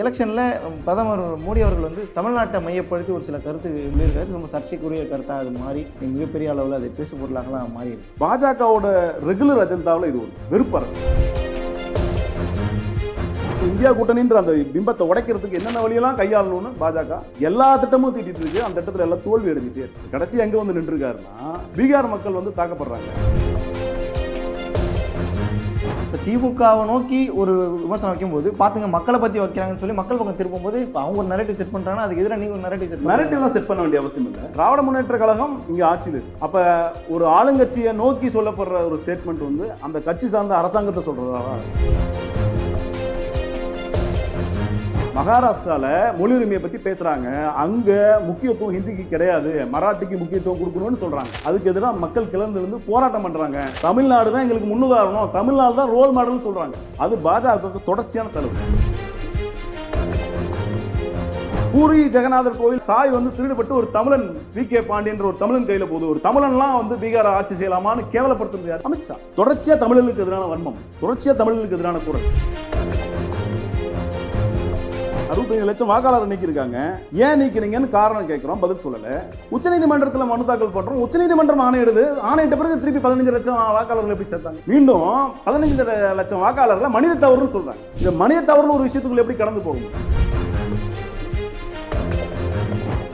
எலெக்ஷனில் பிரதமர் மோடி அவர்கள் வந்து தமிழ்நாட்டை மையப்படுத்தி ஒரு சில கருத்து சொல்லியிருக்காரு ரொம்ப சர்ச்சைக்குரிய கருத்தாக அது மாறி மிகப்பெரிய அளவில் அதை பேசு பொருளாகலாம் மாறி பாஜகவோட ரெகுலர் அஜெண்டாவில் இது ஒரு வெறுப்பரசு இந்தியா கூட்டணின்ற அந்த பிம்பத்தை உடைக்கிறதுக்கு என்னென்ன வழியெல்லாம் கையாளணும்னு பாஜக எல்லா திட்டமும் தீட்டிட்டு இருக்கு. அந்த திட்டத்தில் எல்லாம் தோல்வி அடைஞ்சிட்டே இருக்கு. கடைசி எங்கே வந்து நின்றுருக்காருன்னா பீகார் மக்கள் வந்து தாக்கப்படுறாங்க. இப்போ திமுகவை நோக்கி ஒரு விமர்சனம் வைக்கும்போது பார்த்துங்க மக்களை பற்றி வைக்கிறாங்கன்னு சொல்லி மக்கள் பக்கம் திருப்பும்போது இப்போ அவங்க ஒரு நரேட்டிவ் செட் பண்ணுறாங்கன்னா அதுக்கு எதிராக நீங்கள் ஒரு நரேட்டிவ் செட் நரேட்டிவ்லாம் செட் பண்ண வேண்டிய அவசியம் இல்லை. திராவிட முன்னேற்ற கழகம் இங்கே ஆட்சியில் இருக்கு அப்போ ஒரு ஆளுங்கட்சியை நோக்கி சொல்லப்படுற ஒரு ஸ்டேட்மெண்ட் வந்து அந்த கட்சி சார்ந்த அரசாங்கத்தை சொல்கிறதா மகாராஷ்டிராவில் மொழி உரிமையை பற்றி பேசுகிறாங்க அங்கே முக்கியத்துவம் ஹிந்திக்கு கிடையாது. மராட்டிக்கு முக்கியத்துவம் கொடுக்கணும்னு சொல்கிறாங்க அதுக்கு எதிராக மக்கள் கிளர்ந்து இருந்து போராட்டம் பண்ணுறாங்க தமிழ்நாடு தான் எங்களுக்கு முன்னுதாரணம். தமிழ்நாடு தான் ரோல் மாடல்னு சொல்கிறாங்க அது பாஜகவுக்கு தொடர்ச்சியான தலைவர் பூரி ஜெகநாதர் கோவில் சாய் வந்து திருடுபட்டு ஒரு தமிழன் வி. கே. பாண்டியன்ற ஒரு தமிழன் கையில் போகுது. ஒரு தமிழன்லாம் வந்து பீகார் ஆட்சி செய்யலாமான்னு கேவலப்படுத்த முடியாது அமித்ஷா. தொடர்ச்சியாக தமிழர்களுக்கு எதிரான வன்மம். தொடர்ச்சியாக தமிழர்களுக்கு எதிரான குரல். அறுபத்தஞ்சு லட்சம் வாக்காளர் நீக்கியிருக்காங்க. ஏன் நீக்கிறீங்கன்னு காரணம் கேட்கிறோம் பதில் சொல்லல. உச்சநீதிமன்றத்தில் மனு தாக்கல் பண்றோம். உச்சநீதிமன்றம் ஆணையிடுது. ஆணையிட்ட பிறகு திருப்பி பதினஞ்சு லட்சம் வாக்காளர்கள் எப்படி சேர்த்தாங்க. மீண்டும் பதினஞ்சு லட்சம் வாக்காளர்களை மனித தவறுன்னு சொல்றாங்க. இந்த மனித தவறுன்னு ஒரு விஷயத்துக்குள்ள எப்படி கடந்து போகும்?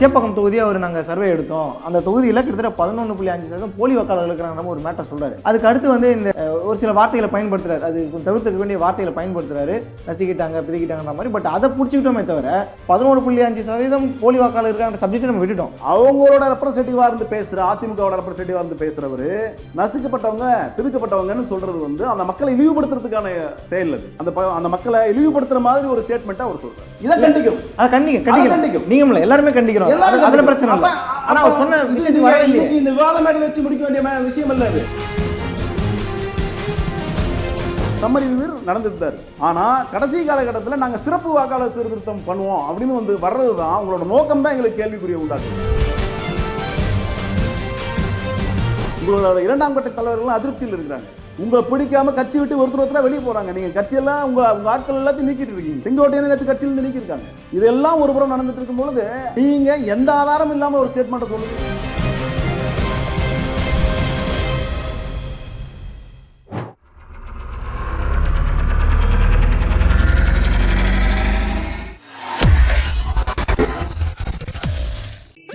சேப்பகம் தொகுதி அவர் நாங்கள் சர்வே எடுத்தோம். அந்த தொகுதியில் கிட்டத்தட்ட பதினொன்று புள்ளி அஞ்சு சதவீதம் போலி வாக்காளர்கள் இருக்கிறாங்க ஒரு மேட்டர் சொல்றாரு. அதுக்கு அடுத்து வந்து இந்த ஒரு சில வார்த்தைகளை பயன்படுத்துறாரு. அது தவிர்த்துக்க வேண்டிய வார்த்தைகளை பயன்படுத்துறாரு. நசிக்கிட்டாங்க பிரிக்கிட்டாங்கன்ற மாதிரி. பட் அதை பிடிச்சிக்கிட்டோமே தவிர பதினோரு புள்ளி அஞ்சு சதவீதம் போலி வாக்காளர் இருக்காங்க சப்ஜெக்ட் நம்ம விட்டுட்டோம். அவங்களோட ரெப்ரஸன்டேட்டிவா இருந்து பேசுற அதிமுகவோட ரெப்ரஸன்டேட்டிவா இருந்து பேசுறவரு நசுக்கப்பட்டவங்க பிதுக்கப்பட்டவங்கன்னு சொல்றது வந்து அந்த மக்களை இழிவுபடுத்துறதுக்கான செயல் அது. அந்த அந்த மக்களை இழிவுபடுத்துற மாதிரி ஒரு ஸ்டேட்மெண்ட்டா அவர் சொல்றாரு. இதை கண்டிக்கும் அதை கண்டிக்க அதை கண்டிக்கிறோம் கண்டிக்கும். நீங்க எல்லாருமே கண்டிக்கிறோம் எல்லாரும் அதுல. பிரச்சனை இல்லை. ஆனா அவர் சொன்ன விஷயத்துக்கு வரவே இல்லையே. இந்த விவாத வச்சு முடிக்க வேண்டிய விஷயம் இல்ல அது சம்மரி விவர் நடந்துட்டு தான் இருக்கு. ஆனா கடைசி காலகட்டத்தில் நாங்க சிறப்பு வாக்காளர் சீர்திருத்தம் பண்ணுவோம் அப்படின்னு வந்து வர்றது தான் உங்களோட நோக்கம் தான் எங்களுக்கு கேள்விக்குரிய உண்டாக்குது. உங்களோட இரண்டாம் கட்ட தலைவர்கள் அதிருப்தியில் இருக்கிறாங்க. உங்களை பிடிக்காம கட்சி விட்டு ஒருத்தர் ஒருத்தரா வெளியே போறாங்க. நீங்க கட்சியெல்லாம் உங்க உங்க ஆட்கள் எல்லாத்தையும் நீக்கிட்டு இருக்கீங்க. செங்கோட்டையன் நேற்று கட்சியிலிருந்து நீக்கியிருக்காங்க. இதெல்லாம் ஒரு புறம் நடந்துட்டு இருக்கும் பொழுது நீங்க எந்த ஆதாரமும் இல்லாம ஒரு ஸ்டேட்மெண்ட் சொல்லுங்க.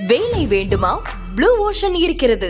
வேலை வேண்டுமா? ப்ளூ ஓஷன் இருக்கிறது.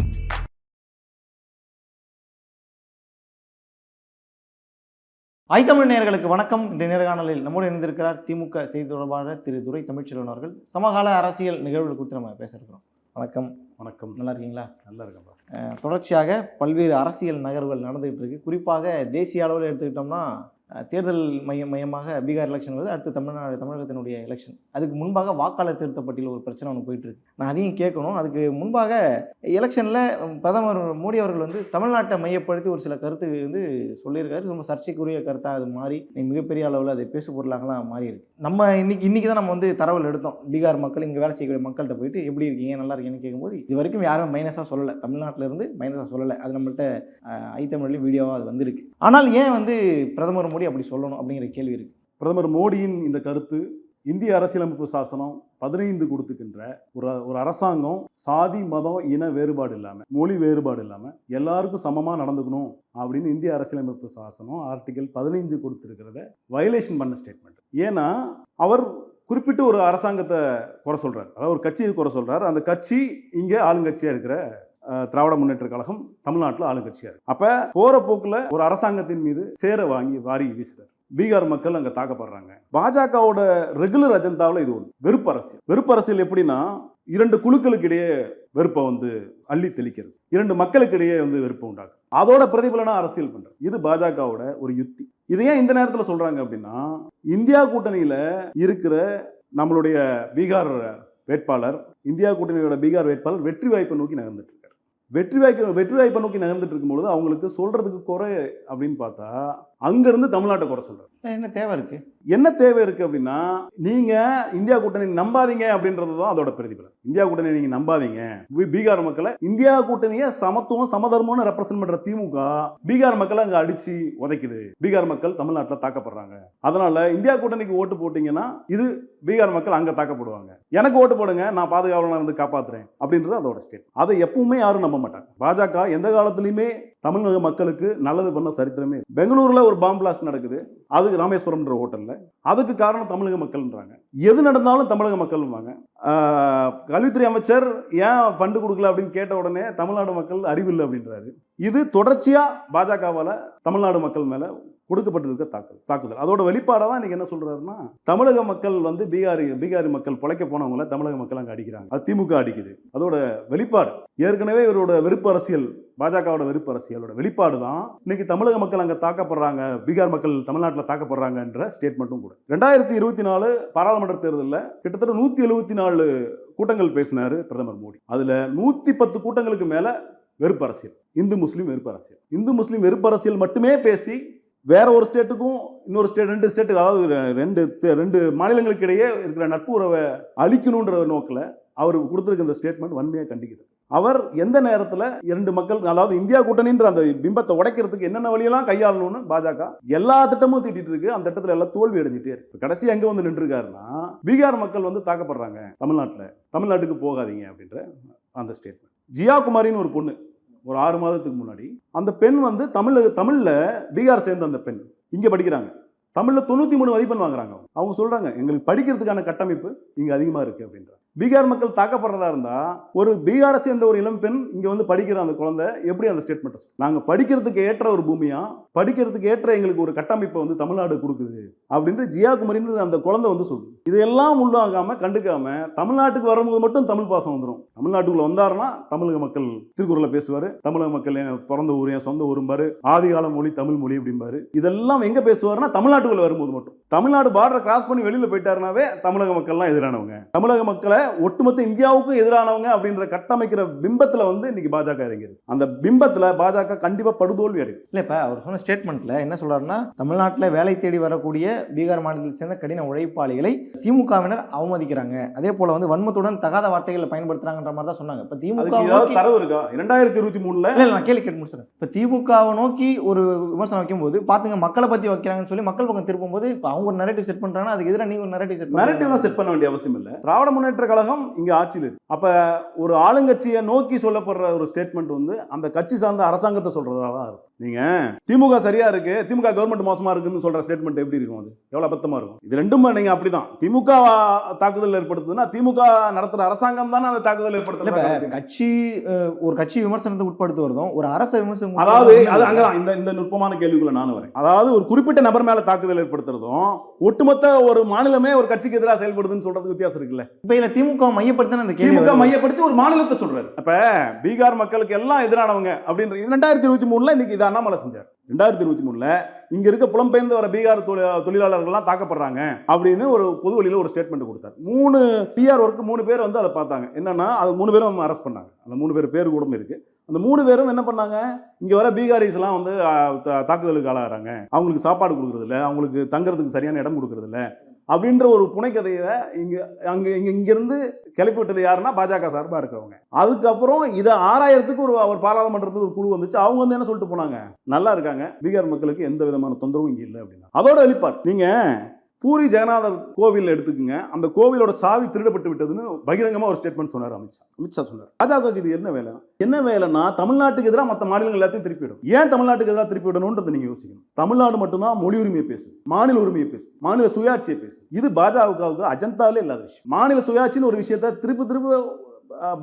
ஐத்தமிழ் நேயர்களுக்கு வணக்கம். இன்றைய நேர்காணலில் நம்மோடு இணைந்திருக்கிறார் திமுக செய்தி தொடர்பாளர் திரு துரை தமிழ்ச்செல்வன் அவர்கள். சமகால அரசியல் நிகழ்வுகள் குறித்து நம்ம பேச இருக்கிறோம் வணக்கம். வணக்கம். நல்லா இருக்கீங்களா? நல்லா இருக்கா அஹ், தொடர்ச்சியாக பல்வேறு அரசியல் நகர்வுகள் நடந்துகிட்டு இருக்கு. குறிப்பாக தேசிய அளவில் எடுத்துக்கிட்டோம்னா தேர்தல் மையம் மையமாக பீகார் எலெக்ஷன் வருது. அடுத்து தமிழ்நாடு தமிழகத்தினுடைய எலெக்ஷன் அதுக்கு முன்பாக வாக்காளர் திருத்த பட்டியல் ஒரு பிரச்சனை ஒன்று போயிட்டு இருக்கு. நான் அதையும் கேட்கணும். அதுக்கு முன்பாக எலெக்ஷனில் பிரதமர் மோடி அவர்கள் வந்து தமிழ்நாட்டை மையப்படுத்தி ஒரு சில கருத்து வந்து சொல்லியிருக்காரு. ரொம்ப சர்ச்சைக்குரிய கருத்தாக அது மாறி மிகப்பெரிய அளவில் அதை பேசு பொருளாகலாம் மாறி இருக்கு. நம்ம இன்னைக்கு இன்றைக்கி தான் நம்ம வந்து தரவல் எடுத்தோம். பீகார் மக்கள் இங்கே வேலை செய்யக்கூடிய மக்கள்கிட்ட போயிட்டு எப்படி இருக்கீங்க நல்லா இருக்கீங்கன்னு கேட்கும்போது இது வரைக்கும் யாரும் மைனஸாக சொல்லலை. தமிழ்நாட்டிலேருந்து மைனஸாக சொல்லலை. அது நம்மள்ட்ட ஐத்தமிழ்லையும் வீடியோவாக அது வந்திருக்கு. ஆனால் ஏன் வந்து பிரதமர் மோடி அப்படி சொல்லணும் அப்படிங்கிற கேள்வி இருக்கு. பிரதமர் மோடியின் இந்த கருத்து இந்திய அரசியலமைப்பு சாசனம் பதினைந்து கொடுத்துக்கின்ற ஒரு ஒரு அரசாங்கம் சாதி மதம் இன வேறுபாடு இல்லாமல் மொழி வேறுபாடு இல்லாமல் எல்லாருக்கும் சமமாக நடந்துக்கணும் அப்படின்னு இந்திய அரசியலமைப்பு சாசனம் ஆர்டிகல் பதினைந்து கொடுத்துருக்கிறத வயலேஷன் பண்ண ஸ்டேட்மெண்ட் ஏன்னா அவர் குறிப்பிட்டு ஒரு அரசாங்கத்தை குறை சொல்கிறார் அதாவது ஒரு கட்சியை குறை சொல்கிறார் அந்த கட்சி இங்கே ஆளுங்கட்சியாக இருக்கிற திராவிட முன்னேற்ற கழகம் தமிழ்நாட்டில் ஆளுங்கட்சியாக இருக்கு. அப்போ போகிற போக்கில் ஒரு அரசாங்கத்தின் மீது சேர வாங்கி வாரி வீசுகிறார் பீகார் மக்கள் அங்கே தாக்கப்படுறாங்க. பாஜகவோட ரெகுலர் அஜெண்டாவில் இது ஒன்று வெறுப்பு அரசியல். வெறுப்பு அரசியல் எப்படின்னா இரண்டு குழுக்களுக்கு இடையே வெறுப்பை வந்து அள்ளி தெளிக்கிறது. இரண்டு மக்களுக்கு இடையே வந்து வெறுப்பை உண்டாக்கும் அதோட பிரதிபலனா அரசியல் பண்றது. இது பாஜகவோட ஒரு யுக்தி இது ஏன் இந்த நேரத்தில் சொல்றாங்க அப்படின்னா இந்தியா கூட்டணியில இருக்கிற நம்மளுடைய பீகார் வேட்பாளர் இந்தியா கூட்டணியோட பீகார் வேட்பாளர் வெற்றி வாய்ப்பை நோக்கி நகர்ந்துட்டு வெற்றி வாய்ப்பு வெற்றி வாய்ப்பை நோக்கி நகர்ந்துட்டு இருக்கும்பொழுது அவங்களுக்கு சொல்றதுக்கு குறை அப்படின்னு பார்த்தா அங்கிருந்து தமிழ்நாட்டை குறை சொல்றாரு. என்ன தேவை இருக்கு? என்ன தேவை இருக்கு அப்படின்னா நீங்க இந்தியா கூட்டணி நம்பாதீங்க அப்படின்றது தான் அதோட பிரதிபலன். இந்தியா கூட்டணி நீங்க நம்பாதீங்க. பீகார் மக்களை இந்தியா கூட்டணியை சமத்துவம் சமதர்மம்னு ரெப்ரசென்ட் பண்ற திமுக பீகார் மக்களை அங்க அடிச்சு உதைக்குது. பீகார் மக்கள் தமிழ்நாட்டில் தாக்கப்படுறாங்க. அதனால இந்தியா கூட்டணிக்கு ஓட்டு போட்டீங்கன்னா இது பீகார் மக்கள் அங்கே தாக்கப்படுவாங்க. எனக்கு ஓட்டு போடுங்க நான் பாதுகாவலனா இருந்து காப்பாற்றுறேன் அப்படின்றது அதோட ஸ்டேட் அதை எப்பவுமே யாரும் நம்ப மாட்டாங்க. பாஜக எந்த காலத்துலையுமே தமிழக மக்களுக்கு நல்லது பண்ண சரித்திரமே பெங்களூரில் ஒரு பாம்பு பிளாஸ்ட் நடக்குது. அது ராமேஸ்வரம்ன்ற ஹோட்டலில் அதுக்கு காரணம் தமிழக மக்கள்ன்றாங்க. எது நடந்தாலும் தமிழக மக்கள்வாங்க கல்வித்துறை அமைச்சர் ஏன் ஃபண்டு கொடுக்கல அப்படின்னு கேட்ட உடனே தமிழ்நாடு மக்கள் அறிவில்லை அப்படின்றாரு. இது தொடர்ச்சியாக பாஜகவால் தமிழ்நாடு மக்கள் மேலே கொடுக்கப்பட்டிருக்க தாக்குதல் தாக்குதல். அதோட வெளிப்பாடாக தான் இன்னைக்கு என்ன சொல்றாருன்னா தமிழக மக்கள் வந்து பீகாரி பீகாரி மக்கள் பிழைக்க போனவங்கள தமிழக மக்கள் அங்கே அடிக்கிறாங்க. அது திமுக அடிக்குது. அதோட வெளிப்பாடு ஏற்கனவே இவரோட வெறுப்பு அரசியல் பாஜகவோட வெறுப்பு அரசியலோட வெளிப்பாடு தான் இன்னைக்கு தமிழக மக்கள் அங்கே தாக்கப்படுறாங்க பீகார் மக்கள் தமிழ்நாட்டில் தாக்கப்படுறாங்கன்ற ஸ்டேட்மெண்ட்டும் கூட. ரெண்டாயிரத்தி இருபத்தி நாலு பாராளுமன்ற தேர்தலில் கிட்டத்தட்ட நூற்றி எழுபத்தி நாலு கூட்டங்கள் பேசினார் பிரதமர் மோடி. அதில் நூற்றி பத்து கூட்டங்களுக்கு மேலே வெறுப்பு அரசியல் இந்து முஸ்லீம் வெறுப்பு அரசியல். இந்து முஸ்லீம் வெறுப்பு அரசியல் மட்டுமே பேசி வேற ஒரு ஸ்டேட்டுக்கும் இன்னொரு ஸ்டேட் ரெண்டு ஸ்டேட்டுக்கு அதாவது ரெண்டு ரெண்டு மாநிலங்களுக்கு இடையே இருக்கிற நட்பு உறவை அழிக்கணுன்ற நோக்கில் அவர் கொடுத்துருக்க இந்த ஸ்டேட்மெண்ட் வன்மையாக கண்டிக்குது. அவர் எந்த நேரத்தில் இரண்டு மக்கள் அதாவது இந்தியா கூட்டணின்ற அந்த பிம்பத்தை உடைக்கிறதுக்கு என்னென்ன வழியெல்லாம் கையாளணும்னு பாஜக எல்லா திட்டமும் தீட்டிட்டு இருக்கு. அந்த திட்டத்தில் எல்லாம் தோல்வி அடைஞ்சிட்டே இருக்கு. கடைசி எங்கே வந்து நின்றுருக்காருன்னா பீகார் மக்கள் வந்து தாக்கப்படுறாங்க தமிழ்நாட்டில். தமிழ்நாட்டுக்கு போகாதீங்க அப்படின்ற அந்த ஸ்டேட்மெண்ட் ஜியா குமாரின்னு ஒரு பொண்ணு ஒரு ஆறு மாதத்துக்கு முன்னாடி அந்த பெண் வந்து தமிழ் தமிழில் பீகார் சேர்ந்த அந்த பெண். இங்கே படிக்கிறாங்க. தமிழில் தொண்ணூற்றி மூணு மதிப்பெண் வாங்குறாங்க அவங்க. சொல்கிறாங்க எங்களுக்கு படிக்கிறதுக்கான கட்டமைப்பு இங்கே அதிகமாக இருக்குது அப்படின்றாங்க. பீகார் மக்கள் தாக்கப்படுறதா இருந்தால் ஒரு பீகாரை சேர்ந்த ஒரு இளம் பெண் இங்கே வந்து படிக்கிற அந்த குழந்தை எப்படி அந்த ஸ்டேட்மெண்ட்டை நாங்கள் படிக்கிறதுக்கு ஏற்ற ஒரு பூமியாக படிக்கிறதுக்கு ஏற்ற எங்களுக்கு ஒரு கட்டமைப்பை வந்து தமிழ்நாடு கொடுக்குது அப்படின்ட்டு ஜியா குமரின்னு அந்த குழந்தை வந்து சொல்லுது. இதெல்லாம் உள்ளாகாமல் கண்டுக்காம தமிழ்நாட்டுக்கு வரும்போது மட்டும் தமிழ் பாசம் வந்துடும் தமிழ்நாட்டுக்குள்ள வந்தாருன்னா தமிழக மக்கள் திருக்குறளை பேசுவார் தமிழக மக்கள் என் பிறந்த ஊர் என் சொந்த ஊரும்பாரு ஆதிகால மொழி தமிழ் மொழி அப்படிம்பாரு. இதெல்லாம் எங்கே பேசுவாருன்னா தமிழ்நாட்டுக்குள்ள வரும்போது மட்டும். தமிழ்நாடு பார்டரை கிராஸ் பண்ணி வெளியில் போயிட்டாருனாவே தமிழக மக்கள்லாம் எதிரானவங்க. தமிழக மக்களை ஒட்டுமொத்த இந்தியாவுக்கும் எதிரானவங்க அப்படின்ற கட்டமைக்கிற பிம்பத்துல வந்து இன்னைக்கு பாஜக இறங்கிருக்கு அந்த பிம்பத்துல பாஜக கண்டிப்பா படுதோல்வி அடையும். இல்லை இப்போ அவர் சொன்ன ஸ்டேட்மெண்ட்டில் என்ன சொல்றாருன்னா தமிழ்நாட்டில் வேலை தேடி வரக்கூடிய பீகார் மாநிலத்தை சேர்ந்த கடின உழைப்பாளிகளை திமுகவினர் அவமதிக்கிறாங்க. அதே போல் வந்து வன்மத்துடன் தகாத வார்த்தைகளை பயன்படுத்துறாங்கன்ற மாதிரி தான் சொன்னாங்க. இப்போ திமுக தரவு இருக்கா? இரண்டாயிரத்தி இருபத்தி மூணுல? இல்லை நான் கேள்வி கேட்டு முடிச்சிடறேன். இப்போ திமுகவை நோக்கி ஒரு விமர்சனம் வைக்கும்போது பார்த்துங்க மக்களை பற்றி வைக்கிறாங்கன்னு சொல்லி மக்கள் பக்கம் திருப்பும்போது இப்போ அவங்க ஒரு நரேட்டிவ் செட் பண்ணுறாங்கன்னா அதுக்கு எதிராக நீங்க ஒரு நரேட்டிவ் செட் நரேட்டிவ்லாம் செட் பண்ண வேண்டிய அவசியம் இல்லை. திராவிட முன்னேற்ற கழகம் இங்கே ஆட்சியில் இருக்கு. அப்போ ஒரு ஆளுங்கட்சியை நோக்கி சொல்லப்படுற ஒரு ஸ்டேட்மெண்ட் வந்து அந்த கட்சி சார்ந்த அரசாங்கத்தை சொல்றதா தான் இருக்கும். நீங்க திமுக சரியா இருக்கு திமுக கவர்மெண்ட் மோசமா இருக்குன்னு சொல்ற ஸ்டேட்மெண்ட் எப்படி இருக்கும் அது? எவ்வளவு அபத்தமா இருக்கும்? இது ரெண்டும் நீங்க அப்படிதான். திமுக தாக்குதல் ஏற்படுத்துதுன்னா திமுக நடத்துற அரசாங்கம் தானே அந்த தாக்குதல் இப்போ கட்சி ஒரு கட்சி விமர்சனத்தை உட்படுத்து வருதும் ஒரு அரச விமர்சனம் அதாவது அது அங்கதான் இந்த இந்த நுட்பமான கேள்விக்குள்ள நானும் வரேன். அதாவது ஒரு குறிப்பிட்ட நபர் மேல தாக்குதல் ஏற்படுத்துறதும் ஒட்டுமொத்த ஒரு மாநிலமே ஒரு கட்சிக்கு எதிராக செயல்படுதுன்னு சொல்றதுக்கு வித்தியாசம் இருக்குல்ல. இப்போ இதில் திமுக மையப்படுத்தின அந்த திமுக. மையப்படுத்தி ஒரு மாநிலத்தை சொல்றாரு. அப்ப பீகார் மக்களுக்கு எல்லாம் எதிரானவங்க அப்படின்ற ரெண்டாயிரத்தி இருபத்தி மூணுல இன்னைக்கு இது அண்ணாமலை செஞ்சார். ரெண்டாயிரத்தி இருபத்தி மூணுல இங்க இருக்க புலம்பெயர்ந்து வர பீகார் தொழிலாளர்கள்லாம் தாக்கப்படுறாங்க அப்படின்னு ஒரு பொது வழியில ஒரு ஸ்டேட்மெண்ட் கொடுத்தார். மூணு பிஆர் ஒர்க்கு மூணு பேர் வந்து அதை பார்த்தாங்க. என்னன்னா அது மூணு பேரும் அரெஸ்ட் பண்ணாங்க. அந்த மூணு பேர் பேர் கூட இருக்கு. அந்த மூணு பேரும் என்ன பண்ணாங்க? இங்க வர பீகாரிஸ் எல்லாம் வந்து தா- தாக்குதலுக்கு ஆளாகிறாங்க. அவங்களுக்கு சாப்பாடு கொடுக்கறது அவங்களுக்கு தங்குறதுக்கு சரியான இடம் கொடுக்கறது அப்படின்ற ஒரு புனைக்கதையை இங்க அங்க இங்க இங்கிருந்து கிளப்பி விட்டது யாருன்னா பாஜக சார்பாக இருக்கிறவங்க. அதுக்கப்புறம் இதை ஆறாயிரத்துக்கு ஒரு அவர் பாராளுமன்றத்துக்கு ஒரு குழு வந்துச்சு. அவங்க வந்து என்ன சொல்லிட்டு போனாங்க? நல்லா இருக்காங்க. பீகார் மக்களுக்கு எந்த விதமான தொந்தரவும் இங்கே இல்லை அப்படின்னா. அதோட வெளிப்பாடு நீங்க பூரி ஜெகநாதர் கோவில் எடுத்துக்கோங்க. அந்த கோவிலோட சாவி திருடப்பட்டு விட்டதுன்னு பகிரங்கமாக ஒரு ஸ்டேட்மெண்ட் சொன்னார் அமித்ஷா அமித்ஷா சொன்னார். பாஜகவுக்கு இது என்ன வேலை? என்ன வேலைன்னா தமிழ்நாட்டுக்கு எதிராக மற்ற மாநிலங்கள் எல்லாத்தையும் திருப்பிவிடும். ஏன் தமிழ்நாட்டுக்கு எதிராக திருப்பி விடணும்ன்றதை நீங்கள் யோசிக்கணும். தமிழ்நாடு மட்டும்தான் மொழி உரிமையை பேசு மாநில உரிமையை பேசு மாநில சுயாட்சியை பேசு இது பாஜகவுக்கு அஜந்தாலே இல்லாத விஷயம். மாநில சுயாட்சின்னு ஒரு விஷயத்த திருப்பி திருப்பி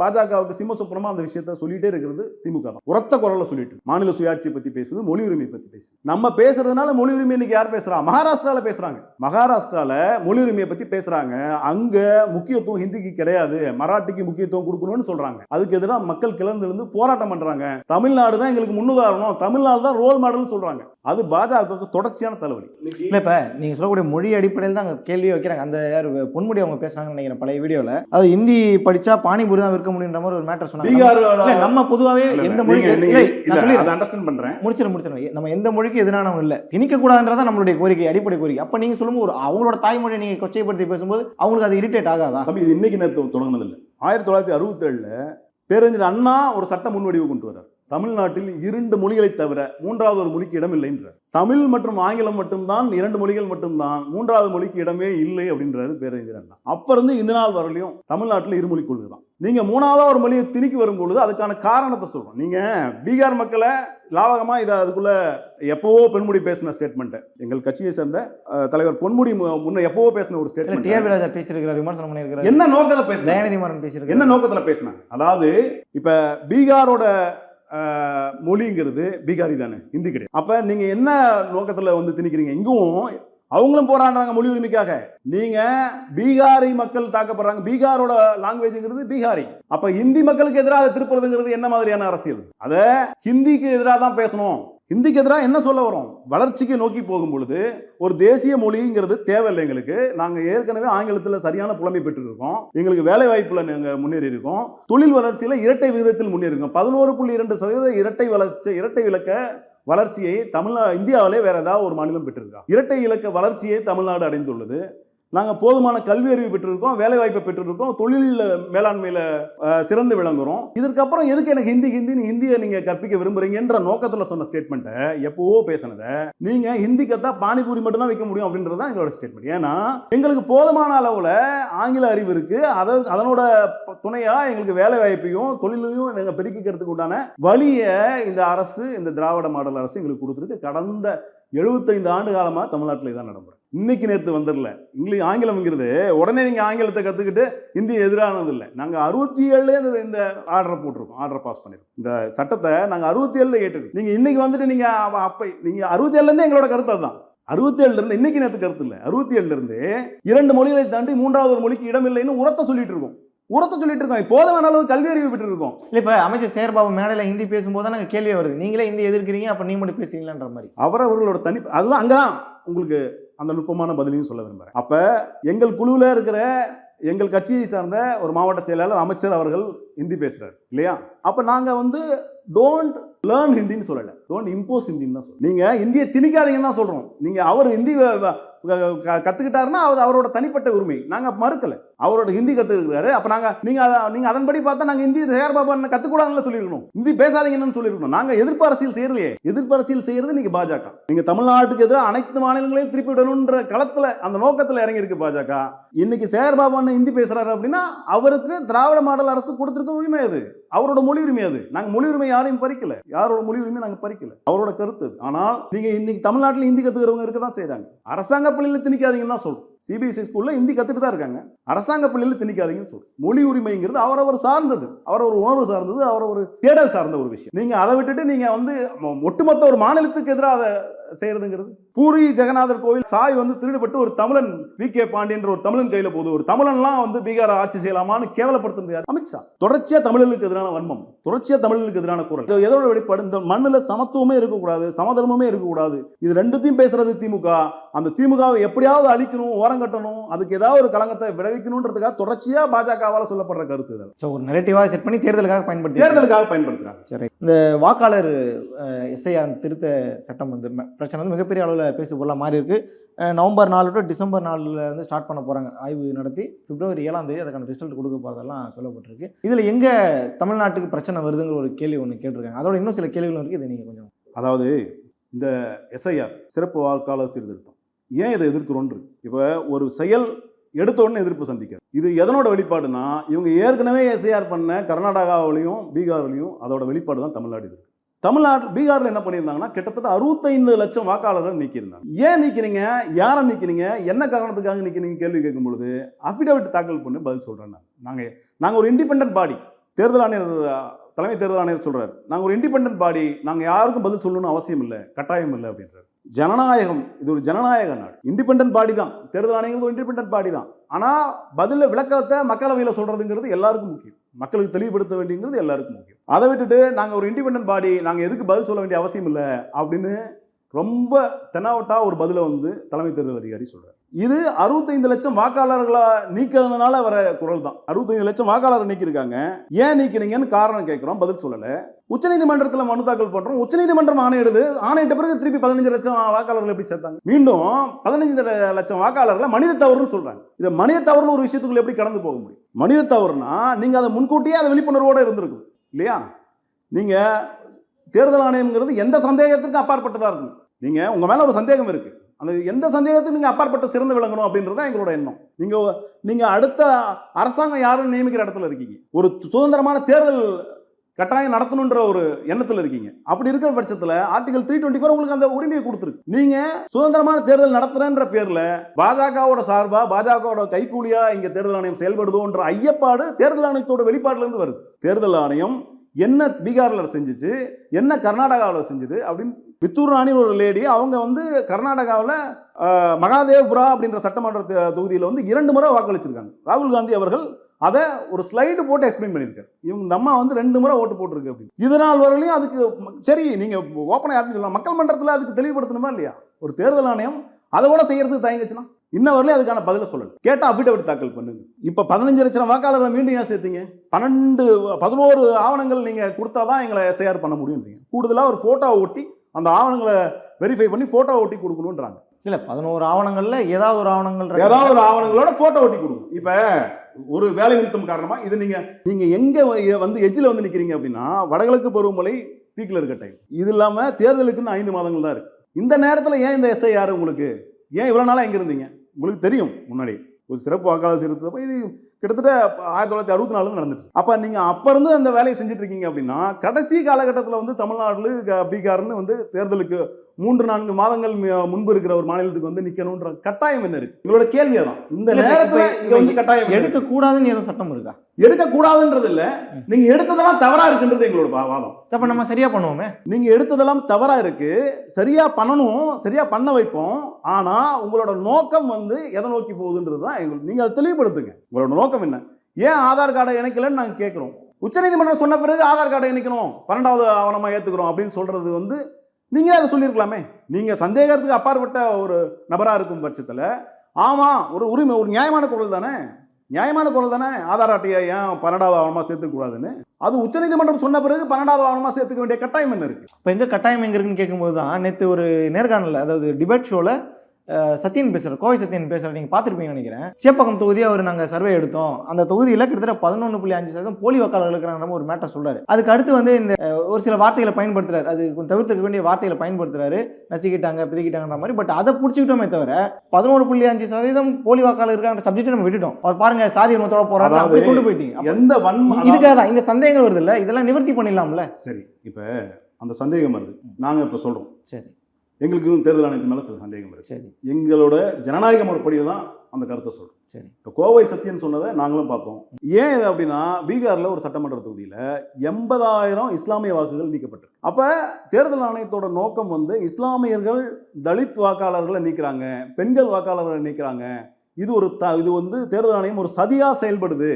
பாஜகவுக்கு சிம்ம அந்த விஷயத்த சொல்லிட்டே இருக்கிறது திமுக தான். உரத்த குரல்ல சொல்லிட்டு மாநில சுயாட்சியை பத்தி பேசுது மொழி உரிமையை பத்தி பேசுது. நம்ம பேசுறதுனால மொழி உரிமை இன்னைக்கு யார் பேசுறா? மகாராஷ்டிரால பேசுறாங்க. மகாராஷ்டிரால மொழி உரிமையை பத்தி பேசுறாங்க. அங்க முக்கியத்துவம் ஹிந்திக்கு கிடையாது. மராட்டிக்கு முக்கியத்துவம் கொடுக்கணும்னு சொல்றாங்க. அதுக்கு எதிராக மக்கள் கிளர்ந்தெழுந்து போராட்டம் பண்றாங்க. தமிழ்நாடு தான் எங்களுக்கு முன்னுதாரணம். தமிழ்நாடு தான் ரோல் மாடல்னு சொல்றாங்க. அது பாஜகவுக்கு தொடர்ச்சியான தலைவலி. இல்லை இப்போ நீங்கள் சொல்லக்கூடிய மொழி அடிப்படையில் தான் அங்கே கேள்வி வைக்கிறாங்க. அந்த யார் பொன்முடி அவங்க பேசுனாங்கன்னு நினைக்கிறேன் பழைய வீடியோவில் அது ஹிந்தி படித்தா பானிபூரி இவர் தான் விற்க முடியுன்ற மாதிரி ஒரு மேட்டர் சொன்னாங்க. நம்ம இல்ல, எந்த மொழி நீங்க- நீங்க- இல்லை, இல்ல, நான் சொல்லிடுறேன். அதை அண்டர்ஸ்டாண்ட் பண்றேன். முடிச்சிடும் முடிச்சிடும் நம்ம எந்த மொழிக்கு எதிரானவங்க இல்ல. திணிக்க கூடாதுன்றதான் நம்மளுடைய கோரிக்கை அடிப்படை கோரிக்கை. அப்ப நீங்க சொல்லும்போது ஒரு அவங்களோட தாய்மொழியை நீங்க கொச்சைப்படுத்தி பேசும்போது அவங்களுக்கு அது இரிட்டேட் ஆகாதா? தம்பி இது இன்னைக்கு நேற்று தொடங்கினது இல்லை. ஆயிரத்தி தொள்ளாயிரத்தி அறுபத்தேழுல பேரறிஞர் அண்ணா ஒரு சட்ட முன்வடிவு கொண்டு வர்றார். தமிழ்நாட்டில் இரண்டு மொழிகளை தவிர மூன்றாவது ஒரு மொழிக்கு இடம் இல்லைன்றார் தமிழ் மற்றும் ஆங்கிலம் மட்டும்தான் இரண்டு மொழிகள் மட்டும்தான் மூன்றாவது மொழிக்கு இடமே இல்லை அப்படின்றாரு பேரறிஞர் அண்ணா. அப்ப இருந்து இந்த நாள் வரலையும் தமிழ்நாட்டில் இருமொழி கொள்கை தான் நீங்க மூணாவதா ஒரு மொழியை திணிக்கி வரும் பொழுது அதுக்கான காரணத்தை சொல்றோம். நீங்க பீகார் மக்களை லாவகமா இதை அதுக்குள்ள எப்பவோ பெண்முடி பேசின ஸ்டேட்மெண்ட் எங்கள் கட்சியை சேர்ந்த தலைவர் பொன்முடி முன்ன எப்பவோ பேசின ஒரு ஸ்டேட்மெண்ட் ராஜா பேசியிருக்கிறார் விமர்சனம் பண்ணியிருக்கிறார். என்ன நோக்கத்துல பேசுறேன் தயாநிதி மாறன் பேசியிருக்காரு என்ன நோக்கத்துல பேசினாங்க? அதாவது இப்ப பீகாரோட மொழிங்கிறது பீகாரி தானே ஹிந்தி கிடையாது. அப்போ நீங்கள் என்ன நோக்கத்தில் வந்து திணிக்கிறீங்க? இங்கும் அவங்களும் போராடுறாங்க மொழி உரிமைக்காக. நீங்க பீகாரி மக்கள் தாக்கப்படுறாங்க. பீகாரோட லாங்குவேஜ்ங்கிறது பீகாரி. அப்ப ஹிந்தி மக்களுக்கு எதிராக அதை திருப்புறதுங்கிறது என்ன மாதிரியான அரசியல்? அதை ஹிந்திக்கு எதிராக தான் பேசணும். ஹிந்திக்கு எதிராக என்ன சொல்ல வரோம்? வளர்ச்சிக்கு நோக்கி போகும் பொழுது ஒரு தேசிய மொழிங்கிறது தேவையில்லை எங்களுக்கு. நாங்கள் ஏற்கனவே ஆங்கிலத்தில் சரியான புலமை பெற்றிருக்கோம். எங்களுக்கு வேலை வாய்ப்பில் நாங்கள் முன்னேறி இருக்கோம் தொழில் வளர்ச்சியில் இரட்டை விகிதத்தில் முன்னேறிருக்கோம் பதினோரு புள்ளி இரண்டு சதவீத இரட்டை வளர்ச்சி இரட்டை இலக்க வளர்ச்சியை தமிழ்நா இந்தியாவிலே வேற ஏதாவது ஒரு மாநிலம் பெற்றிருக்கா? இரட்டை இலக்க வளர்ச்சியை தமிழ்நாடு அடைந்துள்ளது. நாங்கள் போதுமான கல்வி அறிவு பெற்றிருக்கோம் வேலை வாய்ப்பை பெற்றிருக்கோம் தொழில் மேலாண்மையில் சிறந்து விளங்குறோம். இதற்கப்புறம் எதுக்கு எனக்கு ஹிந்தி ஹிந்தின்னு ஹிந்தியை நீங்கள் கற்பிக்க விரும்புகிறீங்கன்ற நோக்கத்தில் சொன்ன ஸ்டேட்மெண்ட்டை எப்போவோ பேசினதை நீங்கள் ஹிந்தி கத்தா பானிபூரி மட்டும் தான் வைக்க முடியும் அப்படின்றது தான் எங்களோட ஸ்டேட்மெண்ட் ஏன்னா எங்களுக்கு போதுமான அளவில் ஆங்கில அறிவு இருக்குது அதை அதனோட துணையாக எங்களுக்கு வேலை வாய்ப்பையும் தொழிலையும் நாங்கள் பெருக்கிக்கிறதுக்கு உண்டான வழியை இந்த அரசு இந்த திராவிட மாடல் அரசு எங்களுக்கு கொடுத்துருக்கு. கடந்த எழுபத்தைந்து ஆண்டு காலமாக தமிழ்நாட்டில் இதான் நடைமுறை இன்னைக்கு நேற்று வந்துடல. இங்கிலீஷ் ஆங்கிலம்ங்கிறது உடனே நீங்க ஆங்கிலத்தை கத்துக்கிட்டு இந்தி எதிரானது இல்லை நாங்க அறுபத்தி ஏழுல இந்த இந்த ஆர்டரை போட்டிருக்கோம். ஆர்டரை பாஸ் பண்ணிருக்கோம். இந்த சட்டத்தை நாங்க அறுபத்தி ஏழுல ஏற்றிருக்கோம் நீங்க இன்னைக்கு வந்துட்டு நீங்க அப்ப- அப்ப நீங்க அறுபத்தி ஏழுல இருந்தே எங்களோட கருத்து அதுதான். அறுபத்தி ஏழுல இருந்து இன்னைக்கு நேற்று கருத்து இல்லை. அறுபத்தி ஏழுல இருந்து இரண்டு மொழிகளை தாண்டி மூன்றாவது ஒரு மொழிக்கு இடம் இல்லைன்னு உரத்த சொல்லிட்டு இருக்கோம். உரத்த சொல்லிட்டு இருக்கோம். போதுமான அளவு கல்வி அறிவு பெற்று இருக்கோம். இல்ல இப்ப அமைச்சர் சேரபாபு மேடையில ஹிந்தி பேசும்போது தான் நாங்க கேள்வி வருது. நீங்களே ஹிந்தி எதிர்க்கிறீங்க அப்ப நீங்க மட்டும் பேசுறீங்களான்ற மாதிரி. அவரவர்களோட தனி அதுதான் அங்கதான் உங்களுக்கு அந்த நுட்பமான பதிலையும் சொல்ல விரும்புகிறேன் அப்போ எங்கள் குழுவில் இருக்கிற எங்கள் கட்சியை சார்ந்த ஒரு மாவட்ட செயலாளர் அமைச்சர் அவர்கள் ஹிந்தி பேசுகிறார் இல்லையா? அப்போ நாங்கள் வந்து டோன்ட் லேர்ன் ஹிந்தின்னு சொல்லலை. டோன்ட் இம்போஸ் ஹிந்தின்னு தான் சொல்லுவோம் நீங்கள் இந்தியை திணிக்காதீங்கன்னு தான் சொல்கிறோம் நீங்கள் அவர் ஹிந்தி கற்றுக்கிட்டாருன்னா க- அது அவரோட தனிப்பட்ட உரிமை. நாங்கள் மறுக்கலை. அவரோட ஹிந்தி கற்றுக்கிறாரு அப்போ நாங்கள் நீங்கள் அதை நீங்கள் அதன்படி பார்த்தா நாங்கள் ஹிந்தி சேர் பாபா கற்றுக்கூடாதுன்னு சொல்லியிருக்கணும். ஹிந்தி பேசாதீங்கன்னு சொல்லியிருக்கணும். நாங்கள் எதிர்ப்பு அரசியல் செய்யலையே எதிர்ப்பு அரசியல் செய்யறது நீங்கள் பாஜக. நீங்கள் தமிழ்நாட்டுக்கு எதிராக அனைத்து மாநிலங்களையும் திருப்பி விடணுன்ற களத்தில் அந்த நோக்கத்தில் இறங்கி இருக்கு பாஜக. இன்னைக்கு சேர் பாபான்னு ஹிந்தி பேசுறாரு அப்படின்னா அவருக்கு திராவிட மாடல் அரசு கொடுத்துருக்க உரிமை அது. அவரோட மொழி உரிமை அது. நாங்கள் மொழி உரிமை யாரையும் பறிக்கல. யாரோட மொழி உரிமை நாங்கள் பறிக்கல. அவரோட கருத்து ஆனால் நீங்க இன்னைக்கு தமிழ்நாட்டில் ஹிந்தி கத்துக்கிறவங்க இருக்க தான் செய்றாங்க. அரசாங்க பள்ளியில திணிக்காதீங்கன்னு தான் சொல்றோம். சிபிஎஸ்சி ஸ்கூல்ல ஹிந்தி கத்துட்டு தான் இருக்காங்க. அரசாங்க பள்ளியில திணிக்காதீங்கன்னு சொல்றோம். மொழி உரிமைங்கிறது அவரவர் சார்ந்தது. அவரவர் உணர்வு சார்ந்தது அவரவர் தேடல் சார்ந்த ஒரு விஷயம். நீங்க அதை விட்டுட்டு நீங்க வந்து ஒட்டுமொத்த ஒரு மாநிலத்துக்கு எதிராக செய்யறதுங்கிறது? பூரி ஜெகநாதர் கோவில் சாய் வந்து திருடுபட்டு ஒரு தமிழன் வி. கே. பாண்டியன்ற ஒரு தமிழன் கையில போகுது. ஒரு தமிழன்லாம் வந்து பீகார் ஆட்சி செய்யலாமான்னு கேவலப்படுத்த முடியாது அமித்ஷா தொடர்ச்சியா தமிழர்களுக்கு எதிரான வன்மம். தொடர்ச்சியா தமிழர்களுக்கு எதிரான குரல். எதோட வெளிப்பாடு? இந்த மண்ணுல சமத்துவமே இருக்கக்கூடாது சமதர்மமே இருக்கக்கூடாது. இது ரெண்டுத்தையும் பேசுறது திமுக அந்த திமுகவை எப்படியாவது அழிக்கணும் ஓரம் கட்டணும் அதுக்கு ஏதாவது ஒரு களங்கத்தை விளைவிக்கணுன்றதுக்காக தொடர்ச்சியா பாஜகவால சொல்லப்படுற கருத்து இது. ஸோ ஒரு நெரட்டிவா செட் பண்ணி தேர்தலுக்காக பயன்படுத்தி தேர்தலுக்காக பயன்படுத்துறாங்க. சரி. இந்த வாக்காளர் எஸ்ஐஆர் திருத்த சட்டம் வந்து பிரச்சனை வந்து மிகப்பெரிய அளவில் பேசு பொருளாக மாறி இருக்கு அஹ் நவம்பர் நாலு டு டிசம்பர் நாலில் வந்து ஸ்டார்ட் பண்ண போகிறாங்க ஆய்வு நடத்தி பிப்ரவரி ஏழாம் தேதி அதுக்கான ரிசல்ட் கொடுக்க போகிறதெல்லாம் சொல்லப்பட்டிருக்கு. இதில் எங்கே தமிழ்நாட்டுக்கு பிரச்சனை வருதுங்கிற ஒரு கேள்வி ஒன்று கேட்டிருக்காங்க. அதோட இன்னும் சில கேள்விகளும் இருக்குது இதை நீங்கள் கொஞ்சம் அதாவது இந்த எஸ்ஐஆர் சிறப்பு வாக்காளர் சீர்திருத்தம். ஏன் இதை எதிர்க்கிறோன்று? இப்போ ஒரு செயல் எடுத்த உடனே எதிர்ப்பு சந்திக்காது இது எதனோட வெளிப்பாடுனா இவங்க ஏற்கனவே எஸ்ஐஆர் பண்ண கர்நாடகாவிலையும் பீகார்லையும் அதோட வெளிப்பாடு தான் தமிழ்நாடு இருக்கு. தமிழ்நாடு பீகாரில் என்ன பண்ணியிருந்தாங்கன்னா கிட்டத்தட்ட அறுபத்தைந்து லட்சம் வாக்காளர்கள் நீக்கியிருந்தாங்க. ஏன் நீக்கிறீங்க? யாரை நீக்கிறீங்க? என்ன காரணத்துக்காக நீக்கிறீங்க? கேள்வி கேட்கும் பொழுது அஃபிடவிட் தாக்கல் பண்ணி பதில் சொல்கிறேன்னா நாங்கள் நாங்கள் ஒரு இண்டிபெண்டன்ட் பாடி தேர்தல் ஆணையர் தலைமை தேர்தல் ஆணையர் சொல்கிறார் நாங்கள் ஒரு இண்டிபெண்ட் பாடி நாங்கள் யாருக்கும் பதில் சொல்லணும்னு அவசியம் இல்லை கட்டாயம் இல்லை அப்படின்றார். ஜனநாயகம் இது ஒரு ஜனநாயக நாடு. இண்டிபெண்டன்ட் பாடி தான். தேர்தல் ஆணையம் ஒரு இண்டிபெண்டன்ட் பாடி தான். ஆனால் பதில விளக்கத்தை மக்களவையில் சொல்கிறதுங்கிறது எல்லாருக்கும் முக்கியம். மக்களுக்கு தெளிவுபடுத்த வேண்டியங்கிறது எல்லாருக்கும் முக்கியம். அதை விட்டுட்டு நாங்கள் ஒரு இண்டிபெண்டன்ட் பாடி நாங்கள் எதுக்கு பதில் சொல்ல வேண்டிய அவசியம் இல்லை அப்படின்னு ரொம்ப தெனாவட்டா ஒரு பதிலை வந்து தலைமை தேர்தல் அதிகாரி சொல்கிறார் இது அறுபத்தைந்து லட்சம் வாக்காளர்களை நீக்கிறதுனால வர குரல் தான் அறுபத்தைந்து லட்சம் வாக்காளர் நீக்கியிருக்காங்க. ஏன் நீக்கினீங்கன்னு காரணம் கேட்குறோம் பதில் சொல்லலை. உச்சநீதிமன்றத்தில் மனு தாக்கல் பண்ணுறோம் உச்சநீதிமன்றம் ஆணையிடுது. ஆணையிட்ட பிறகு திருப்பி பதினஞ்சு லட்சம் வாக்காளர்கள் எப்படி சேர்த்தாங்க? மீண்டும் பதினஞ்சு லட்சம் வாக்காளர்களை மனித தவறுன்னு சொல்கிறாங்க இதை மனித தவறுன்னு ஒரு விஷயத்துக்குள்ள எப்படி கடந்து போக முடியும்? மனித தவறுனா நீங்கள் அதை முன்கூட்டியே அதை விழிப்புணர்வோடு இருந்திருக்கும் இல்லையா? நீங்கள் தேர்தல் ஆணையம்ங்கிறது எந்த சந்தேகத்திற்கும் அப்பாற்பட்டதாக இருக்கும் நீங்கள் உங்கள் மேலே ஒரு சந்தேகம் இருக்குது அந்த எந்த சந்தேகத்தையும் நீங்கள் அப்பாற்பட்ட சிறந்து விளங்கணும் அப்படின்றது தான் எங்களோட எண்ணம். நீங்கள் நீங்கள் அடுத்த அரசாங்கம் யாரும் நியமிக்கிற இடத்துல இருக்கீங்க. ஒரு சுதந்திரமான தேர்தல் கட்டாயம் நடத்தணுன்ற ஒரு எண்ணத்தில் இருக்கீங்க. அப்படி இருக்கிற பட்சத்தில் ஆர்டிகல் த்ரீ டுவெண்ட்டி ஃபோர் உங்களுக்கு அந்த உரிமையை கொடுத்துருக்கு. நீங்கள் சுதந்திரமான தேர்தல் நடத்துறேன்ற பேரில் பாஜகவோட சார்பாக பாஜகவோட கைக்கூலியாக இங்கே தேர்தல் ஆணையம் செயல்படுதோன்ற ஐயப்பாடு தேர்தல் ஆணையத்தோட வெளிப்பாடுல வருது. தேர்தல் ஆணையம் என்ன பீகாரில் செஞ்சுச்சு என்ன கர்நாடகாவில் செஞ்சுது அப்படின்னு பித்தூர் ராணி ஒரு லேடி அவங்க வந்து கர்நாடகாவில் மகாதேவ்புரா அப்படின்ற சட்டமன்ற தொகுதியில் வந்து இரண்டு முறை வாக்களிச்சிருக்காங்க. ராகுல் காந்தி அவர்கள் அதை ஒரு ஸ்லைடு போட்டு எக்ஸ்பிளைன் பண்ணியிருக்காரு. இவங்க இந்த அம்மா வந்து ரெண்டு முறை ஓட்டு போட்டிருக்கு அப்படின்னு. இது நாள் வரலையும் அதுக்கு சரி நீங்கள் ஓப்பனாக யாருன்னு சொல்லலாம். மக்கள் மன்றத்தில் அதுக்கு தெளிவுபடுத்தணுமா இல்லையா? ஒரு தேர்தல் ஆணையம் அதை கூட செய்யறதுக்கு தயங்குச்சுன்னா? இன்ன வரலையும் அதுக்கான பதிலை சொல்லல கேட்டா அபிடவிட் தாக்கல் பண்ணுங்க. இப்ப பதினஞ்சு லட்சம் வாக்காளர்களை மீண்டும் ஏன் சேர்த்தீங்க? பன்னெண்டு பதினோரு ஆவணங்கள் நீங்க கொடுத்தாதான் எங்களை எஸ்ஐஆர் பண்ண முடியுன்றீங்க கூடுதலா ஒரு போட்டோவை ஒட்டி அந்த ஆவணங்களை வெரிஃபை பண்ணி போட்டோ ஒட்டி கொடுக்கணுன்றாங்க இல்ல பதினோரு ஆவணங்கள்ல ஏதாவது ஒரு ஆவணங்கள். ஏதாவது ஒரு ஆவணங்களோட போட்டோ ஒட்டி கொடுக்கும் இப்ப ஒரு வேலை நிமித்தம் காரணமா இது நீங்க நீங்க எங்க வந்து எஜ்ஜில் வந்து நிக்கிறீங்க அப்படின்னா வடகிழக்கு பருவமழை பீக்ல இருக்க டைம் இது இல்லாம தேர்தலுக்குன்னு ஐந்து மாதங்கள் தான் இருக்கு. இந்த நேரத்துல ஏன் இந்த எஸ்ஐஆர் உங்களுக்கு? ஏன் இவ்வளவு நாளா எங்க இருந்தீங்க? உங்களுக்கு தெரியும் முன்னாடி. ஒரு சிறப்பு வாக்காளர் சீர்திருத்தம் இது கிட்டத்தட்ட ஆயிரத்தி தொள்ளாயிரத்தி அறுபத்தி நாலு நடந்துட்டு அப்ப நீங்க அப்ப இருந்து அந்த வேலையை செஞ்சுட்டு இருக்கீங்க அப்படின்னா கடைசி காலகட்டத்தில் வந்து தமிழ்நாடு பீகார்னு வந்து தேர்தலுக்கு மூன்று நான்கு மாதங்கள் முன்பு இருக்கிற ஒரு மாநிலத்துக்கு வந்து நிக்கணும்ன்ற கட்டாயம் என்ன இருக்கு? உங்களோட கேள்வி அதான். இந்த நேரத்துல இங்க வந்து கட்டாயம்? எடுக்க கூடாதுன்னு எதுவும் சட்டம் இருக்கா? எடுக்க கூடாதுன்றது இல்ல. நீங்க எடுத்ததெல்லாம் தவறா இருக்குன்றது எங்களோட வாதம். அப்ப நம்ம சரியா பண்ணுவோமே? நீங்க எடுத்ததெல்லாம் தவறா இருக்கு. சரியா பண்ணணும் சரியா பண்ண வைப்போம். ஆனா உங்களோட நோக்கம் வந்து எதை நோக்கி போகுதுன்றது தான் எங்களுக்கு நீங்க அதை தெளிவுபடுத்துங்க. உங்களோட நோக்கம் என்ன? ஏன் ஆதார் கார்டை இணைக்கலன்னு நாங்க கேட்கிறோம். உச்சநீதிமன்றம் சொன்ன பிறகு ஆதார் கார்டை இணைக்கணும். பன்னெண்டாவது ஆவணமா ஏத்துக்கிறோம் அப்படின்னு சொல்றது வந்து நீங்களே அதை சொல்லியிருக்கலாமே. நீங்கள் சந்தேகத்துக்கு அப்பாற்பட்ட ஒரு நபராக இருக்கும் பட்சத்தில் ஆமாம் ஒரு உரிமை ஒரு நியாயமான குரல் தானே? நியாயமான குரல் தானே? ஆதார் அட்டையை ஏன் பன்னெண்டாவது ஆவணமாக சேர்த்துக்கூடாதுன்னு அது உச்சநீதிமன்றம் சொன்ன பிறகு பன்னெண்டாவது ஆவணமாக சேர்த்துக்க வேண்டிய கட்டாயம் என்ன இருக்குது இப்போ எங்கே கட்டாயம் எங்கே இருக்குன்னு கேட்கும்போது தான் நேற்று ஒரு நேர்காணல் அதாவது டிபேட் ஷோவில் சத்யன் பேசுகிறார் கோவை சத்யன் பேசுகிறார் நீங்கள் பார்த்துருப்பீங்கன்னு நினைக்கிறேன். சேப்பக்கம் தொகுதியை அவர் நாங்கள் சர்வே எடுத்தோம். அந்த தொகுதியில் கிட்டத்தட்ட பதினொன்று புள்ளி அஞ்சு சதவீதம் போலி வாக்காளர்கள் இருக்கிறாங்க ஒரு மேட்டர் சொல்றாரு. அதுக்கு அடுத்து வந்து இந்த ஒரு சில வார்த்தைகளை பயன்படுத்துறாரு. அது கொஞ்சம் தவிர்த்துக்க வேண்டிய வார்த்தைகளை பயன்படுத்துறாரு. நசிக்கிட்டாங்க பிதிக்கிட்டாங்கன்ற மாதிரி. பட் அதை பிடிச்சிக்கிட்டோமே தவிர பதினோரு புள்ளி அஞ்சு சதவீதம் போலி வாக்காளர் இருக்காங்க சப்ஜெக்ட் நம்ம விட்டுட்டோம். அவர் பாருங்க சாதி மத்தோட போறாங்க அப்படி கொண்டு போயிட்டீங்க. எந்த வன்ம இதுக்காக தான் இந்த சந்தேகங்கள் வருது இல்ல? இதெல்லாம் நிவர்த்தி பண்ணிடலாம்ல? சரி இப்போ அந்த சந்தேகம் வருது. நாங்கள் இப்போ சொல்கிறோம் சரி. எங்களுக்கு தேர்தல் ஆணையத்து மேலே சில சந்தேகம் இருக்கு. சரி. எங்களோட ஜனநாயக முறைப்படியில் தான் அந்த கருத்தை சொல்கிறோம் சரி. இப்போ கோவை சத்தியன் சொன்னதை நாங்களும் பார்த்தோம். ஏன் இது அப்படின்னா பீகாரில் ஒரு சட்டமன்ற தொகுதியில் எண்பதாயிரம் இஸ்லாமிய வாக்குகள் நீக்கப்பட்டிருக்கு. அப்போ தேர்தல் ஆணையத்தோட நோக்கம் வந்து இஸ்லாமியர்கள் தலித் வாக்காளர்களை நீக்கிறாங்க பெண்கள் வாக்காளர்களை நீக்கிறாங்க. இது ஒரு த இது வந்து தேர்தல் ஆணையம் ஒரு சதியாக செயல்படுது.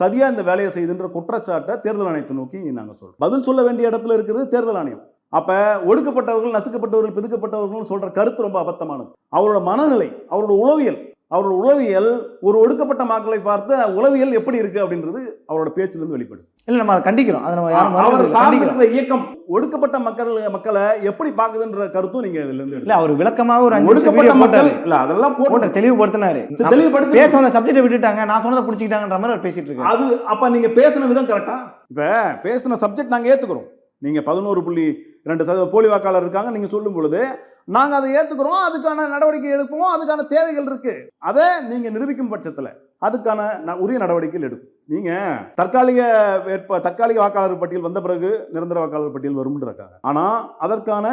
சதியா இந்த வேலையை செய்யுதுன்ற குற்றச்சாட்டை தேர்தல் ஆணையத்தை நோக்கி நாங்கள் சொல்றோம். பதில் சொல்ல வேண்டிய இடத்துல இருக்கிறது தேர்தல் ஆணையம். அப்ப ஒடுக்கப்பட்டவர்கள் நசுக்கப்பட்டவர்கள் பிதுக்கப்பட்டவர்கள் சொல்ற கருத்து ரொம்ப அபத்தமானது. அவரோட மனநிலை அவரோட உளவியல் அவரோட உளவியல் ஒரு ஒடுக்கப்பட்ட மக்களை பார்த்து உளவியல் எப்படி இருக்கு அப்படின்றது அவரோட பேச்சிலிருந்து வெளிப்படுது. இல்ல நம்ம அதை கண்டிக்கிறோம். அதை நம்ம அவர். சார்ந்திருக்கிற இயக்கம் ஒடுக்கப்பட்ட மக்கள் மக்களை எப்படி பாக்குதுன்ற கருத்தும் நீங்க இதுல இருந்து இல்ல. அவர் விளக்கமாக ஒரு ஒடுக்கப்பட்ட மக்கள். இல்ல அதெல்லாம் போட்டு தெளிவுபடுத்தினாரு. தெளிவுபடுத்தி- பேச வந்த சப்ஜெக்டை விட்டுட்டாங்க நான் சொன்னதை பிடிச்சிக்கிட்டாங்கன்ற மாதிரி அவர் பேசிட்டு இருக்காரு. அது அப்ப நீங்க பேசின விதம் கரெக்டா இப்ப பேசின சப்ஜெக்ட் நாங்க ஏத்துக்கிறோம். நீங்க பதினோரு புள்ளி ரெண்டு சதவீத போலி வாக்காளர் இருக்காங்க நீங்கள் சொல்லும் பொழுது நாங்கள் அதை ஏற்றுக்கிறோம் அதுக்கான நடவடிக்கை எடுப்போம் அதுக்கான தேவைகள் இருக்குது அதை நீங்கள் நிரூபிக்கும் பட்சத்தில் அதுக்கான ந- உரிய நடவடிக்கைகள் எடுக்கும். நீங்கள் தற்காலிக வேட்ப தற்காலிக வாக்காளர் பட்டியல் வந்த பிறகு நிரந்தர வாக்காளர் பட்டியல் வரும்ன்றாங்க. ஆனால் அதற்கான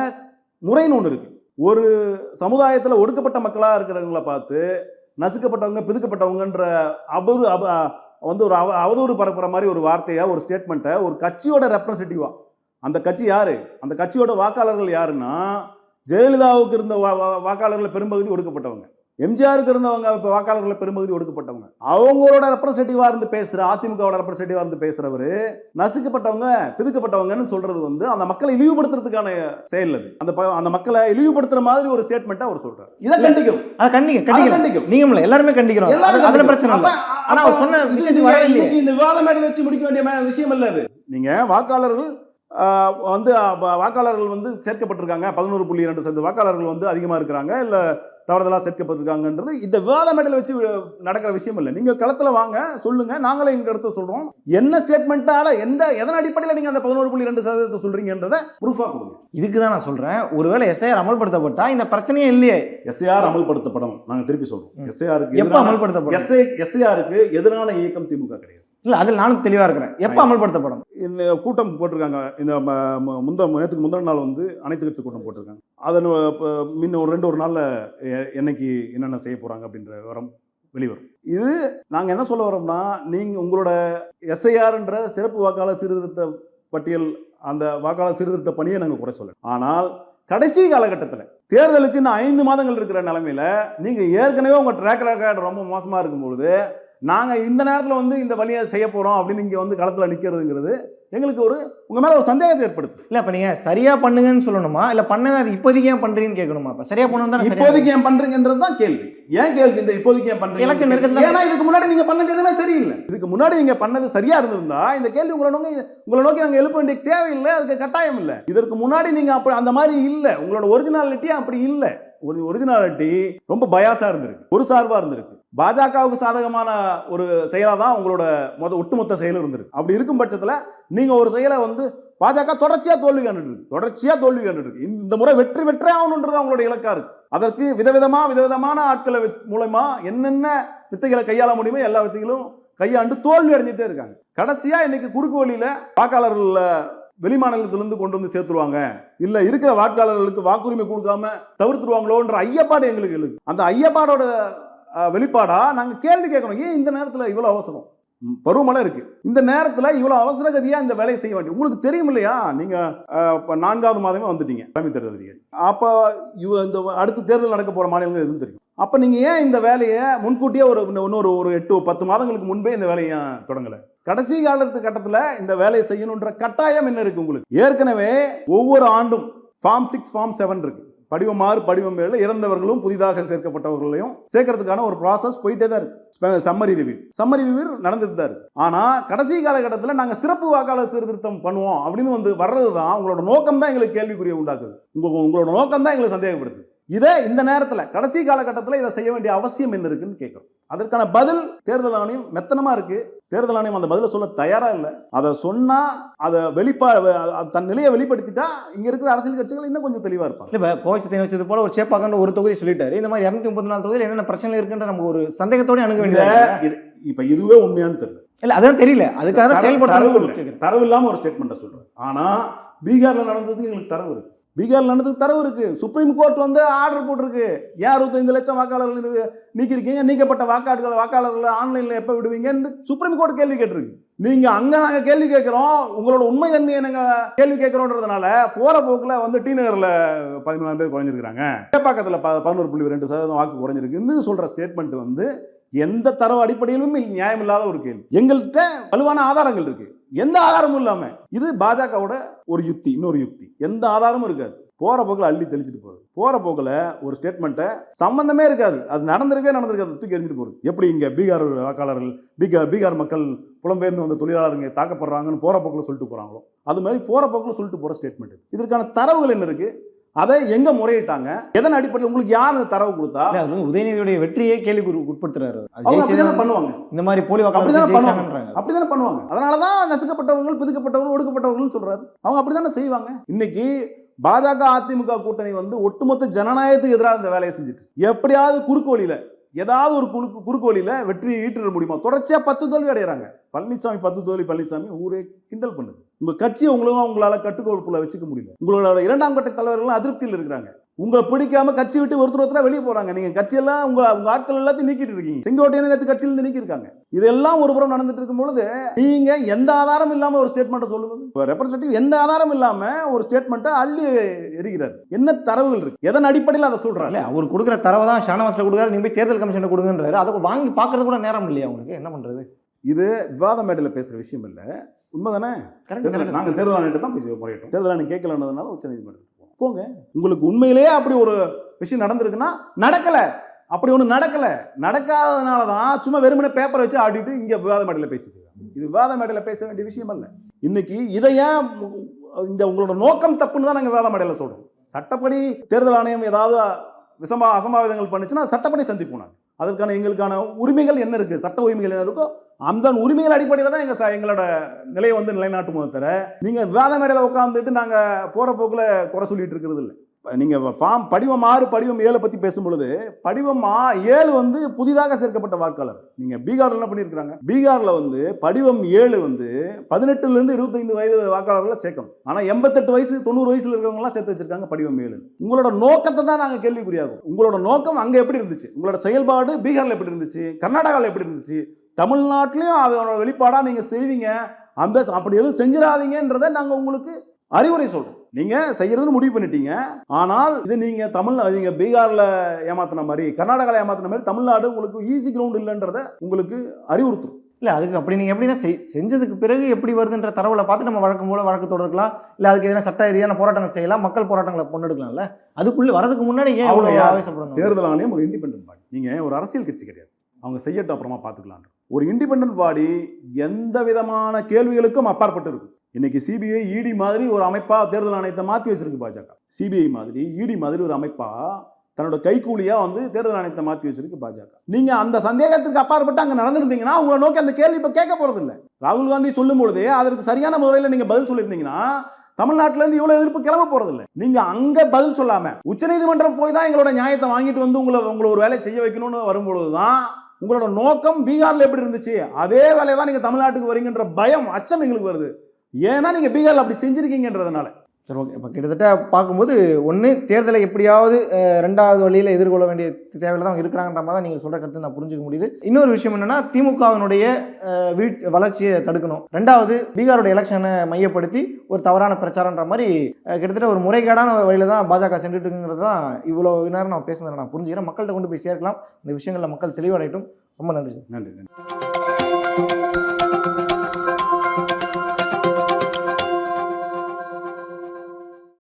முறைன்னு ஒன்று இருக்குது ஒரு சமுதாயத்தில் ஒடுக்கப்பட்ட மக்களாக இருக்கிறவங்கள பார்த்து நசுக்கப்பட்டவங்க பிதுக்கப்பட்டவங்கன்ற அபரு வந்து ஒரு அவ அவதூறு பரப்புகிற மாதிரி ஒரு வார்த்தையாக ஒரு ஸ்டேட்மெண்ட்டை ஒரு கட்சியோட ரெப்ரசன்டேட்டிவாக அந்த கட்சி யாரு? அந்த கட்சியோட வாக்காளர்கள் யாருன்னா ஜெயலலிதாவுக்கு இருந்த வா- வா- வாக்காளர்கள் பெரும்பகுதி ஒடுக்கப்பட்டவங்க. எம்ஜிஆருக்கு இருந்தவங்க இப்போ வாக்காளர்கள் பெரும்பகுதி ஒடுக்கப்பட்டவங்க. அவங்களோட ரெப்ரஸன்டேட்டிவா இருந்து பேசுற அதிமுகவோட ரெப்ரஸன்டேட்டிவா இருந்து பேசுறவரு நசுக்கப்பட்டவங்க பிதுக்கப்பட்டவங்கன்னு சொல்றது வந்து அந்த மக்களை இழிவுபடுத்துறதுக்கான செயல் அது. அந்த ப- அந்த மக்களை இழிவுபடுத்துற மாதிரி ஒரு ஸ்டேட்மெண்ட்டா அவர் சொல்றாரு. இதை கண்டிக்கும். அதை கண்டிக்கும் நீங்க இல்ல, எல்லாருமே கண்டிக்கிறோம். அதுல கண்டிக்கும். பிரச்சனை இல்ல. அப்ப- ஆனா அவர் அப்ப சொன்ன இந்த விவாத மேடையில் வச்சு முடிக்க வேண்டிய விஷயம் இல்ல அது. நீங்க வாக்காளர்கள் வந்து வாக்காளர்கள் வந்து சேர்க்கப்பட்டிருக்காங்க. பதினோரு புள்ளி இரண்டு சதவீத வாக்காளர்கள் வந்து அதிகமா இருக்கிறாங்க. இல்ல தவறுதலா சேர்க்கப்பட்டிருக்காங்கன்றது இந்த விவாத மேடையில் வச்சு நடக்கிற விஷயம் இல்லை. நீங்க களத்துல வாங்க சொல்லுங்க. நாங்களே எங்க இடத்த சொல்றோம். என்ன ஸ்டேட்மெண்ட்டால எந்த எதன் அடிப்படையில் நீங்க அந்த பதினோரு புள்ளி ரெண்டு சதவீதத்தை சொல்றீங்கன்றத ப்ரூஃபா கொடுங்க. இதுக்கு தான் நான் சொல்றேன். ஒருவேளை எஸ்ஐஆர் அமல்படுத்தப்பட்டா இந்த பிரச்சனையே இல்லையே. எஸ்ஏஆர் அமல்படுத்தப்படும் நாங்க திருப்பி சொல்றோம். ம். எஸ்ஏஆருக்கு எப்ப அமல்படுத்தப்படும் எஸ்ஏ எஸ்ஏஆருக்கு எதிரான இயக்கம் திமுக கிடையாது. இல்ல அதில் நானும் தெளிவா இருக்கிறேன். எப்ப. அமல்படுத்தப்படும்? இந்த கூட்டம் போட்டிருக்காங்க. இந்த முந்த நேற்றுக்கு முந்தின நாள் வந்து அனைத்து கட்சி கூட்டம் போட்டிருக்காங்க. அதன் இப்போ முன்ன ஒரு ரெண்டு ஒரு நாளில் என்னைக்கு என்னென்ன செய்ய போகிறாங்க அப்படின்ற விவரம் வெளிவரும். இது நாங்கள் என்ன சொல்ல வரோம்னா நீங்கள் உங்களோட எஸ்ஐஆர்ன்ற சிறப்பு வாக்காளர் சீர்திருத்த பட்டியல் அந்த வாக்காளர் சீர்திருத்த பணியை நாங்கள் குறை சொல்ல ஆனால் கடைசி காலகட்டத்தில் தேர்தலுக்கு இன்னும் ஐந்து மாதங்கள் இருக்கிற நிலமையில நீங்கள் ஏற்கனவே உங்கள் ட்ராக் ரெக்கார்டு ரொம்ப மோசமாக இருக்கும்பொழுது நாங்கள் இந்த நேரத்தில் வந்து இந்த வழியை செய்ய போகிறோம் அப்படின்னு இங்கே வந்து களத்தில் நிற்கிறதுங்கிறது எங்களுக்கு ஒரு உங்கள் மேலே ஒரு சந்தேகத்தை ஏற்படுத்து இல்ல அப்ப நீங்க சரியா பண்ணுங்கன்னு சொல்லணுமா? இல்ல பண்ணவே அது இப்போதைக்கு ஏன் பண்றீங்கன்னு கேட்கணுமா? அப்ப சரியா பண்ணணும் தானே இப்போதைக்கு ஏன் பண்றீங்கன்றது தான் கேள்வி. ஏன் கேள்வி இந்த இப்போதைக்கு ஏன் பண்றீங்க Election நெருக்கத்துல- ஏன்னா இதுக்கு முன்னாடி நீங்க பண்ணது எதுவுமே சரியில்லை. இதுக்கு முன்னாடி நீங்க பண்ணது சரியா இருந்திருந்தா இந்த கேள்வி உங்களை நோக்கி உங்களை நோக்கி நாங்க எழுப்ப வேண்டிய தேவையில்லை அதுக்கு கட்டாயம் இல்லை. இதற்கு முன்னாடி நீங்க அப்படி அந்த மாதிரி இல்லை. உங்களோட ஒரிஜினாலிட்டி அப்படி இல்லை. ஒரு ஒரிஜினாலிட்டி ரொம்ப பயாசா இருந்திருக்கு. ஒரு சார்பாக இருந்திருக்கு. பாஜகவுக்கு சாதகமான ஒரு செயலாக தான் உங்களோட மொத்த ஒட்டுமொத்த செயலும் இருந்திருக்கு. அப்படி இருக்கும் பட்சத்தில் நீங்கள் ஒரு செயலை வந்து பாஜக தொடர்ச்சியாக தோல்வி கண்டுட்டு தொடர்ச்சியாக தோல்வி கண்டுட்டு இந்த முறை வெற்றி வெற்றே ஆகணுன்றது அவங்களோட இலக்கா இருக்கு. அதற்கு விதவிதமாக விதவிதமான ஆட்களை மூலயமா என்னென்ன வித்தைகளை கையாள முடியுமோ எல்லா வித்தைகளும் கையாண்டு தோல்வி அடைஞ்சிட்டே இருக்காங்க. கடைசியாக இன்னைக்கு குறுக்கு வழியில் வாக்காளர்கள் வெளிமாநிலத்திலிருந்து கொண்டு வந்து சேர்த்துருவாங்க. இல்ல இருக்கிற வாக்காளர்களுக்கு வாக்குரிமை கொடுக்காம தவிர்த்துருவாங்களோன்ற ஐயப்பாடு எங்களுக்கு எழுது அந்த ஐயப்பாடோட வெளிப்பாடாக வெளிப்பாடா கேள்வி கேட்கணும். ஏன் இந்த நேரத்தில் இவ்வளோ அவசரம்? பருவமழை இருக்கு. இந்த நேரத்தில் இவ்வளோ அவசர கதியா இந்த வேலையை செய்ய வேண்டிய உங்களுக்கு தெரியும் இல்லையா? நீங்கள் இப்போ நான்காவது மாதமே வந்துட்டீங்க தலைமை தேர்தல் அதிகாரி. அப்ப இவ இந்த அடுத்த தேர்தல் நடக்க போகிற மாநிலங்கள் எதுவும் தெரியும். அப்போ நீங்கள் ஏன் இந்த வேலையை முன்கூட்டியே ஒரு இன்னொரு ஒரு எட்டு பத்து மாதங்களுக்கு முன்பே இந்த வேலையை ஏன் கடைசி காலத்து கட்டத்தில் இந்த வேலையை செய்யணுன்ற கட்டாயம் என்ன இருக்குது உங்களுக்கு? ஏற்கனவே ஒவ்வொரு ஆண்டும் ஃபார்ம் சிக்ஸ் ஃபார்ம் செவன் இருக்குது படிவம் ஆறு படிவம் ஏழு இறந்தவர்களும் புதிதாக சேர்க்கப்பட்டவர்களையும் சேர்க்கறதுக்கான ஒரு ப்ராசஸ் போயிட்டே தான் இருக்கு. சம்மரி ரிவ்யூ சம்மரி ரிவ்யூ நடந்துட்டு தான் இருக்கு. ஆனால் கடைசி காலகட்டத்தில் நாங்கள் சிறப்பு வாக்காளர் சீர்திருத்தம் பண்ணுவோம் அப்படின்னு வந்து வர்றது தான் உங்களோட நோக்கம் தான் எங்களுக்கு கேள்விக்குரிய உண்டாக்குது. உங்க உங்களோட நோக்கம் தான் எங்களுக்கு சந்தேகப்படுது. இதே இந்த நேரத்தில் கடைசி காலகட்டத்தில் இதை செய்ய வேண்டிய அவசியம் என்ன இருக்குன்னு கேட்குறோம். அதற்கான பதில் தேர்தல் ஆணையம் மெத்தனமா இருக்கு. தேர்தல் ஆணையம் அந்த பதிலை சொல்ல தயாரா இல்லை. அதை சொன்னா அதை வெளிப்பா தன் நிலையை வெளிப்படுத்திட்டா இங்க இருக்கிற அரசியல் கட்சிகள் இன்னும் கொஞ்சம் தெளிவா இருப்பாங்க. இல்ல இப்ப கோவிச்சத்தை வச்சது போல ஒரு சேப்பாக்கன்னு ஒரு தொகுதி சொல்லிட்டாரு. இந்த மாதிரி இரநூத்தி முப்பத்தி நாலு தொகுதியில் என்னென்ன பிரச்சனை இருக்குன்ற நமக்கு ஒரு சந்தேகத்தோட அணுக வேண்டியது இது இப்ப இதுவே உண்மையான்னு தெரியல. இல்ல அதான் தெரியல. அதுக்காக தான் தரவு- இல்லை. தரவு இல்லாம ஒரு ஸ்டேட்மெண்ட்டை சொல்றேன். ஆனா பீகார்ல நடந்ததுக்கு எங்களுக்கு தரவு இருக்கு. பீகார்ல நடந்ததுக்கு தரவு இருக்கு. சுப்ரீம் கோர்ட் வந்து ஆர்டர் போட்டிருக்கு. ஏன் அறுபத்தைந்து லட்சம் வாக்காளர்கள் நீக்கிருக்கீங்க? நீக்கப்பட்ட வாக்காளர்கள் வாக்காளர்களை ஆன்லைன்ல எப்ப விடுவீங்கன்னு சுப்ரீம் கோர்ட் கேள்வி கேட்டிருக்கு. நீங்க அங்க நாங்க கேள்வி கேட்கிறோம். உங்களோட உண்மை தன்மையை நாங்க கேள்வி கேட்கிறோன்றதுனால போற போக்குல வந்து டி நகர்ல பதிமூணாயிரம் பேர் குறைஞ்சிருக்காங்க சேப்பாக்கத்துல ப- பதினோரு புள்ளி ரெண்டு சதவீதம் வாக்கு குறைஞ்சிருக்குன்னு சொல்ற ஸ்டேட்மெண்ட் வந்து எந்த தரவு அடிப்படையிலும் நியாயம் நியாயமில்லாத ஒரு கேள்வி. எங்கள்கிட்ட வலுவான ஆதாரங்கள் இருக்கு. எந்த ஆதாரமும் இல்லாம. இது பாஜகவோட ஒரு யுக்தி இன்னொரு யுக்தி. எந்த ஆதாரமும் இருக்காது. போற போக்கில் அள்ளி தெளிச்சிட்டு போகுது போற போக்கில் ஒரு ஸ்டேட்மெண்ட்டை சம்பந்தமே இருக்காது. அது நடந்திருக்கவே நடந்திருக்காது. தூக்கி எறிஞ்சிட்டு போகுது எப்படி இங்க பீகார் வாக்காளர்கள் பீகார் பீகார் மக்கள் புலம்பெயர்ந்து வந்த தொழிலாளருங்க தாக்கப்படுறாங்கன்னு போற போக்கில் சொல்லிட்டு போறாங்களோ? அது மாதிரி போற போக்கில் சொல்லிட்டு போற ஸ்டேட்மெண்ட் இதற்கான தரவுகள் என்ன இருக்கு? அதை எங்க முறையிட்டாங்க? எதன் அடிப்படையில் உங்களுக்கு யார் அந்த தரவு கொடுத்தா? உதயநிதியுடைய வெற்றியே கேள்வி உட்படுத்துறாரு. அப்படிதானே பண்ணுவாங்க. இந்த மாதிரி போலி அப்படிதானே பண்ணுவாங்க. அப்படிதானே பண்ணுவாங்க. அதனால தான் நசுக்கப்பட்டவர்கள் பிதுக்கப்பட்டவர்கள் ஒடுக்கப்பட்டவர்கள் சொல்றாரு. அவங்க அப்படிதானே செய்வாங்க. இன்னைக்கு பாஜக அதிமுக கூட்டணி வந்து ஒட்டுமொத்த ஜனநாயகத்துக்கு எதிராக இந்த வேலையை செஞ்சுட்டு எப்படியாவது குறுக்கு வழியில ஏதாவது ஒரு குறுக்கு குறுக்கு வழியில வெற்றி ஈட்டிட முடியுமா? தொடர்ச்சியா பத்து தோல்வி அடைகிறாங்க பழனிசாமி பத்து தோல்வி பழனிசாமி ஊரே கிண்டல் பண்ணுது. உங்க கட்சியை உங்களும் உங்களால கட்டுக்கோப்புல வச்சுக்க முடியல. உங்களோட இரண்டாம் கட்ட தலைவர்கள் அதிருப்தியில் இருக்கிறாங்க. உங்களை பிடிக்காம கட்சி விட்டு ஒருத்தர் ஒருத்தரா வெளியே போறாங்க. நீங்க கட்சியெல்லாம் உங்க உங்க ஆட்கள் எல்லாத்தையும் நீக்கிட்டு இருக்கீங்க. செங்கோட்டையனை நேற்று கட்சியிலிருந்து நீக்கியிருக்காங்க. இதெல்லாம் ஒரு புறம் நடந்துட்டு இருக்கும் பொழுது நீங்க எந்த ஆதாரம் இல்லாம ஒரு ஸ்டேட்மெண்ட்டை சொல்லுவது? ரெப்ரசன்டேட்டிவ் எந்த ஆதாரம் இல்லாம ஒரு ஸ்டேட்மெண்ட்டை அள்ளி எரிகிறார் என்ன தரவுகள் இருக்கு? எதன் அடிப்படையில் அதை சொல்றாரு? அவர் கொடுக்குற தரவை தான் ஷானவாஸ்ல கொடுக்குறாரு. நீங்க போய் தேர்தல் கமிஷன் கொடுங்கன்றாரு. அதை வாங்கி பார்க்கறது கூட நேரம் இல்லையா உங்களுக்கு? என்ன பண்றது? இது விவாத மேடையில் பேசுற விஷயம் இல்ல. உண்மைதானே? தேர்தல் கரெக்ட். நாங்க தேர்தல் ஆணையத்தை தான் போய் முறையிட்டோம் தேர்தல் ஆணையம் கேட்கலன்றதுனால உச்ச நீதிமன்றத்துக்கு போனோம் போங்க. உங்களுக்கு உண்மையிலேயே அப்படி ஒரு விஷயம் நடந்திருக்குன்னா நடக்கல. அப்படி ஒண்ணு நடக்கல. நடக்காததுனால தான் சும்மா வெறுமனே பேப்பரை வச்சு ஆடிட்டு இங்க விவாத மேடையில் பேசிட்டு. இது விவாத மேடையில் பேச வேண்டிய விஷயம் அல்ல. இன்னைக்கு இதை ஏன் இந்த உங்களோட நோக்கம் தப்புன்னு தான் நாங்க விவாத மேடையில் சொல்றோம். சட்டப்படி தேர்தல் ஆணையம் ஏதாவது விசமா அசம்பாவிதங்கள் பண்ணுச்சுன்னா சட்டப்படி சந்திப்போம் நாங்க. அதற்கான எங்களுக்கான உரிமைகள் என்ன இருக்கு? சட்ட உரிமைகள் என்ன இருக்கோ அந்த உரிமைகள் அடிப்படையில் தான் எங்கள் ச- எங்களோட நிலையை வந்து நிலைநாட்டுமோ தவிர நீங்கள் விவாத மேடையில் உட்காந்துட்டு நாங்கள் போகிற போக்கில் குறை சொல்லிட்டு இருக்கிறது இல்லை. நீங்கள் ஃபார்ம் படிவம் ஆறு படிவம் ஏழை பற்றி பேசும் பொழுது படிவம் ஆ- ஏழு வந்து புதிதாக சேர்க்கப்பட்ட வாக்காளர். நீங்கள் பீகாரில் என்ன பண்ணியிருக்கிறாங்க பீகாரில் வந்து படிவம் ஏழு வந்து பதினெட்டுலேருந்து இருபத்தைந்து வயது வாக்காளர்களை சேர்க்கணும். ஆனால் எண்பத்தெட்டு வயசு தொண்ணூறு வயசில் இருக்கிறவங்களாம் சேர்த்து வச்சிருக்காங்க படிவம் ஏழு உங்களோட நோக்கத்தை தான் நாங்கள் கேள்விக்குறியாகும். உங்களோட நோக்கம் அங்கே எப்படி இருந்துச்சு? உங்களோட செயல்பாடு பீகாரில் எப்படி இருந்துச்சு? கர்நாடகாவில் எப்படி இருந்துச்சு? தமிழ்நாட்டிலையும் அதோட வெளிப்பாடா நீங்க செய்வீங்க. அந்த அப்படி எதுவும் செஞ்சிடாதீங்கன்றதை நாங்க உங்களுக்கு அறிவுரை சொல்றோம். நீங்க செய்யறதுன்னு முடிவு பண்ணிட்டீங்க. ஆனால் இது நீங்க தமிழ் நீங்க பீகார்ல ஏமாத்தின மாதிரி கர்நாடகால ஏமாத்தின மாதிரி தமிழ்நாடு உங்களுக்கு ஈஸி கிரவுண்ட் இல்லைன்றத உங்களுக்கு அறிவுறுத்தும். இல்ல அதுக்கு அப்படி நீங்க எப்படின்னா செய்- செஞ்சதுக்கு பிறகு எப்படி வருதுன்ற தரவுல பார்த்து நம்ம வழக்கம் போல வழக்கு தொடரலாம் இல்ல அதுக்கு எதனா சட்ட ரீதியான போராட்டங்கள் செய்யலாம். மக்கள் போராட்டங்களை கொண்டெடுக்கலாம்ல அதுக்குள்ள வரதுக்கு முன்னாடி ஏன் யார்? ஆவேசப்படணும் தேர்தல் ஆணையம் ஒரு இண்டிபெண்டன்ட் பாடி நீங்க ஒரு அரசியல் கட்சி கிடையாது. அவங்க செய்யட்டும் அப்புறமா பார்த்துக்கலாம் ஒரு இண்டிபெண்டன்ட் பாடி எந்த விதமான கேள்விகளுக்கும் அப்பாற்பட்டு இருக்கும் இன்னைக்கு சிபிஐ இடி மாதிரி ஒரு அமைப்பா தேர்தல் ஆணையத்தை மாத்தி வச்சிருக்கு பாஜக. சிபிஐ மாதிரி இடி மாதிரி ஒரு அமைப்பா தன்னோட கைகூலியா வந்து தேர்தல் ஆணையத்தை மாத்தி வச்சிருக்கு பாஜக. நீங்க அந்த சந்தேகத்திற்கு அப்பாற்பட்டு அங்க நடந்திருந்தீங்கன்னா உங்களை நோக்கி அந்த கேள்வி இப்ப கேட்க போறது இல்ல ராகுல் காந்தி சொல்லும் பொழுதே அதற்கு சரியான முறையில் நீங்க பதில் சொல்லியிருந்தீங்கன்னா தமிழ்நாட்டுல இருந்து இவ்வளவு எதிர்ப்பு கிளம்ப போறது இல்ல நீங்க அங்க பதில் சொல்லாம உச்சநீதிமன்றம் போய் தான் எங்களோட நியாயத்தை வாங்கிட்டு வந்து உங்களை உங்களை ஒரு வேலையை செய்ய வைக்கணும்னு வரும்பொழுது தான் உங்களோட நோக்கம் பீகாரில் எப்படி இருந்துச்சு? அதே வேலையை தான் நீங்கள் தமிழ்நாட்டுக்கு வரீங்கன்ற பயம் அச்சம் எங்களுக்கு வருது. ஏன்னா நீங்கள் பீகாரில் அப்படி செஞ்சுருக்கீங்கன்றதுனால. சரி ஓகே. இப்போ கிட்டத்தட்ட பார்க்கும்போது ஒன்று தேர்தலை எப்படியாவது ரெண்டாவது வழியில் எதிர்கொள்ள வேண்டிய தேவையில் தான் இருக்கிறாங்கன்ற மாதிரி தான் நீங்கள் சொல்கிற கருத்து நான் புரிஞ்சுக்க முடியுது. இன்னொரு விஷயம் என்னன்னா திமுகவினுடைய வீழ் வளர்ச்சியை தடுக்கணும். ரெண்டாவது பீகாரோட எலெக்ஷனை மையப்படுத்தி ஒரு தவறான பிரச்சாரன்ற மாதிரி கிட்டத்தட்ட ஒரு முறைகேடான வழியில் தான் பாஜக சென்றுட்டுங்கிறது தான் இவ்வளோ நேரம் நான் பேசுனதை நான் புரிஞ்சுக்கிறேன். மக்கள்கிட்ட கொண்டு போய் சேர்க்கலாம். இந்த விஷயங்களில் மக்கள் தெளிவடையட்டும். ரொம்ப நன்றி நன்றி நன்றி.